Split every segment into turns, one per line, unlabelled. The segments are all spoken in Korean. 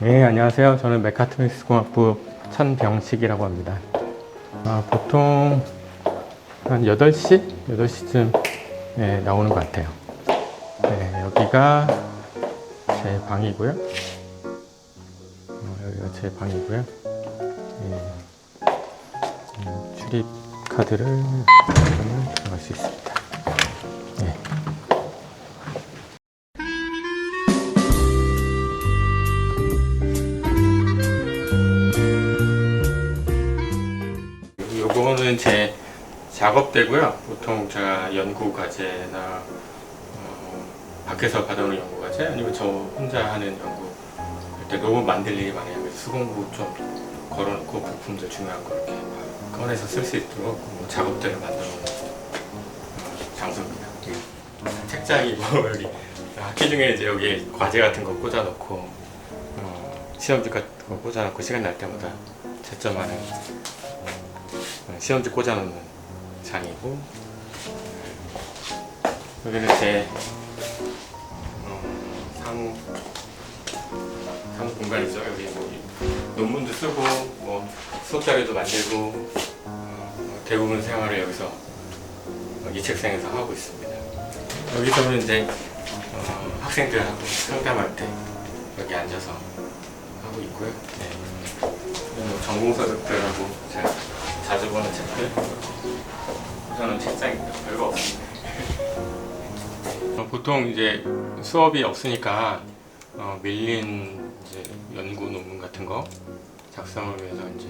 네, 안녕하세요. 저는 메카트로닉스 공학부 천병식이라고 합니다. 아, 보통 한 8시? 8시쯤 네, 나오는 것 같아요. 네, 여기가 제 방이고요. 어, 여기가 제 방이고요. 네, 음, 출입 카드를 그러면 들어갈 수 있습니다. 네. 요거는 제 작업대고요. 보통 제가 연구 과제나 어, 밖에서 받아오는 연구 과제 아니면 저 혼자 하는 연구 때 로봇 만들 일이 많아요. 그래서 수공구 좀 걸어놓고 부품들 중요한 거 이렇게 꺼내서 쓸 수 있도록 뭐 작업대를 만들어 놓은 어, 장소입니다. 책장이고 여기 학기 중에 이제 여기 과제 같은 거 꽂아놓고 어, 시험지 같은 거 꽂아놓고 시간 날 때마다 채점하는 어, 시험지 꽂아놓는 장이고 여기는 제 어, 상, 상 공간이죠. 여기 뭐 논문도 쓰고 뭐 수업 자료도 만들고 어, 대부분 생활을 여기서 어, 이 책상에서 하고 있습니다. 여기서는 이제 어, 학생들하고 상담할 때 여기 앉아서 하고 있고요. 네. 뭐 전공서적들하고 자주 보는 책들 저는 책장입니다. 별거 없습니다. 어, 보통 이제 수업이 없으니까 어, 밀린 이제 연구 논문 같은 거 작성을 위해서 이제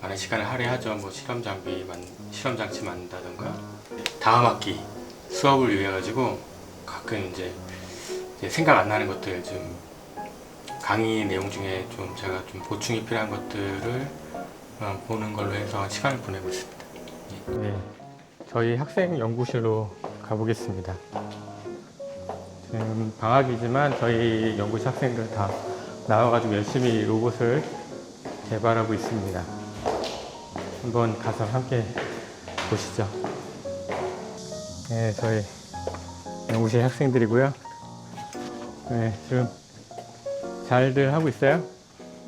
많은 시간을 할애하죠. 뭐 실험 장비 만 실험 장치 만든다든가 다음 학기 수업을 위해 가지고 가끔 이제, 이제 생각 안 나는 것들 좀 강의 내용 중에 좀 제가 좀 보충이 필요한 것들을 어, 보는 걸로 해서 시간을 보내고 있습니다. 네, 저희 학생 연구실로 가보겠습니다. 지금 방학이지만 저희 연구실 학생들 다 나와가지고 열심히 로봇을 개발하고 있습니다. 한번 가서 함께 보시죠. 네, 저희 연구실 학생들이고요. 네, 지금 잘들 하고 있어요?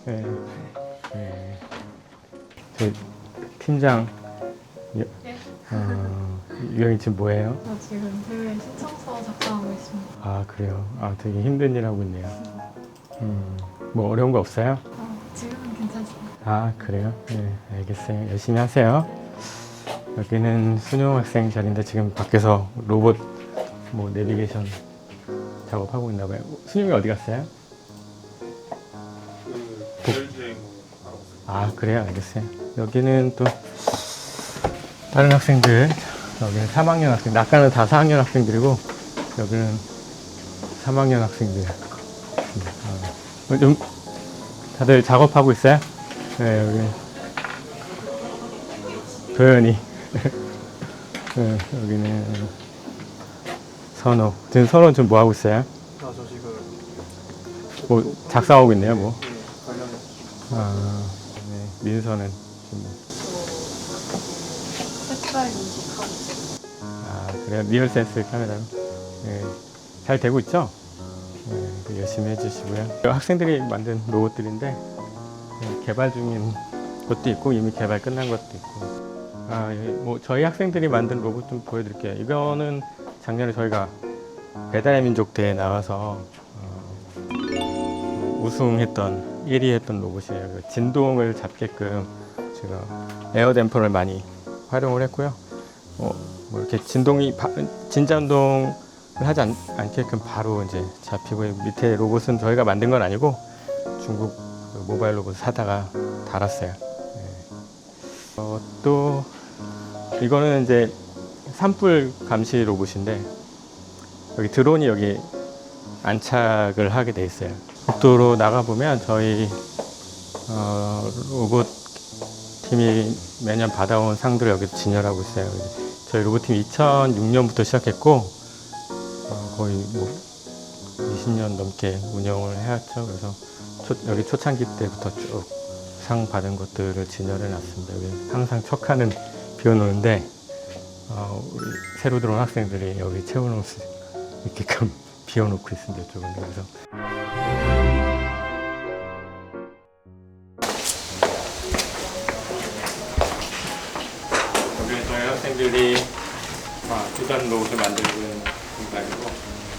네. 네. 저희 팀장 유, 어, 유영이 지금 뭐예요?
저 지금 대회 신청서 작성하고 있습니다.
아 그래요. 아 되게 힘든 일 하고 있네요. 음, 뭐 어려운 거 없어요?
어, 지금은 괜찮습니다.
아 그래요? 네 알겠어요. 열심히 하세요. 여기는 순용 학생 자리인데 지금 밖에서 로봇 뭐 내비게이션 작업하고 있나 봐요. 순용이 어디 갔어요? 아 그래요 알겠어요 여기는 또 다른 학생들 여기는 3학년 학생 아까는 다 4학년 학생들이고 여기는 3학년 학생들 어, 좀 다들 작업하고 있어요? 네 여기 도현이 네, 여기는 선호 지금 선호 지금 뭐 하고 있어요?
아, 저 지금
뭐 작성하고 있네요 뭐
예, 관련
아, 네. 민서는 지금
색깔 인식하고.
아 그래요 리얼 센스 카메라로 네. 잘 되고 있죠? 네, 그 열심히 해주시고요 학생들이 만든 로봇들인데 네, 개발 중인 것도 있고 이미 개발 끝난 것도 있고 아, 예, 뭐 저희 학생들이 만든 로봇 좀 보여드릴게요 이거는 작년에 저희가 배달의 민족 대회에 나와서 어, 우승했던 1위 했던 로봇이에요 그 진동을 잡게끔 제가 에어 댐퍼를 많이 활용을 했고요 어, 뭐 이렇게 진동이 바- 진전동을 하지 않, 않게끔 바로 이제 잡히고 밑에 로봇은 저희가 만든 건 아니고 중국 그 모바일 로봇 사다가 달았어요. 네. 어, 또 이거는 이제 산불 감시 로봇인데 여기 드론이 여기 안착을 하게 돼 있어요. 국도로 나가 보면 저희 어, 로봇 팀이 매년 받아온 상들을 여기 진열하고 있어요. 저희 로봇팀 2006년부터 시작했고 어, 거의 뭐 20년 넘게 운영을 해왔죠. 그래서 초- 여기 초창기 때부터 쭉 상 받은 것들을 진열해 놨습니다. 항상 척하는 비워놓는데 어, 우리 새로 들어온 학생들이 여기 채워놓을 수 있게끔 비워놓고 있습니다. 이쪽은 그래서 학생들이 아, 두단 로봇을 만들고 있는 공간이고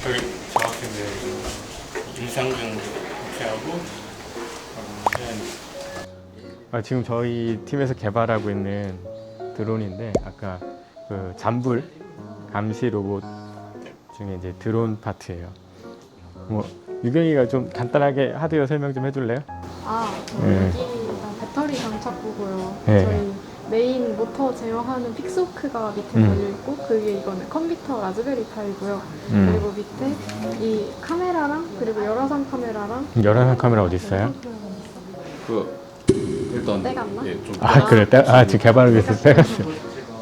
저기 저 학생들 임상준 학생하고 어, 아, 지금 저희 팀에서 개발하고 있는 드론인데 아까 그 잠불 감시 로봇 중에 이제 드론 파트예요. 뭐 유경이가 좀 간단하게 하드웨어 설명 좀 해줄래요?
아,
네.
여기 일단 배터리 장착부고요.
네.
저희 메인 모터 제어하는 픽스호크가 밑에
음.
달려 있고 그 위에 이거는 컴퓨터 라즈베리 파이고요.
음.
그리고 밑에 이 카메라랑 그리고 열화상 카메라랑
열화상 카메라 어디 있어요?
그 일단
떼갔나?
예, 좀
아 그래, 떼- 아 지금 개발을 위해서 빼갔어요.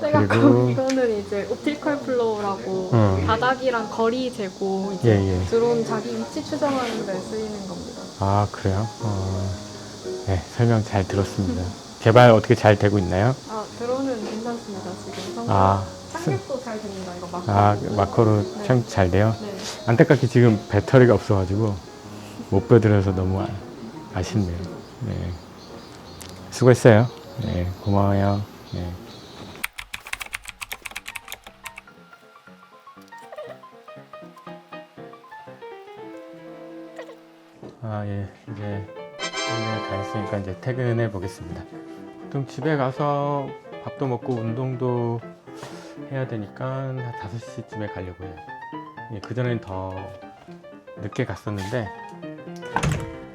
제가
그리고-
이거는 이제 옵티컬 플로우라고
어.
바닥이랑 거리 재고 이제
예 예.
드론 자기 위치 추정하는 데 쓰이는 겁니다.
아 그래요? 어, 네 설명 잘 들었습니다. 개발 어떻게 잘 되고 있나요?
아 드론은 괜찮습니다 지금.
아,
착륙도 잘 됩니다 이거 마커.
아 마커로
네.
참잘 돼요.
네.
안타깝게 지금 배터리가 없어가지고 못 빼드려서 너무 아, 아쉽네요. 네. 수고했어요. 네, 고마워요. 네. 아, 예. 이제 오늘 다 했으니까 이제 퇴근해 보겠습니다. 좀 집에 가서 밥도 먹고 운동도 해야 되니까 한 5시쯤에 가려고 해요. 예, 그전엔 더 늦게 갔었는데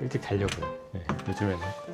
일찍 자려고요. 네, 요즘에는.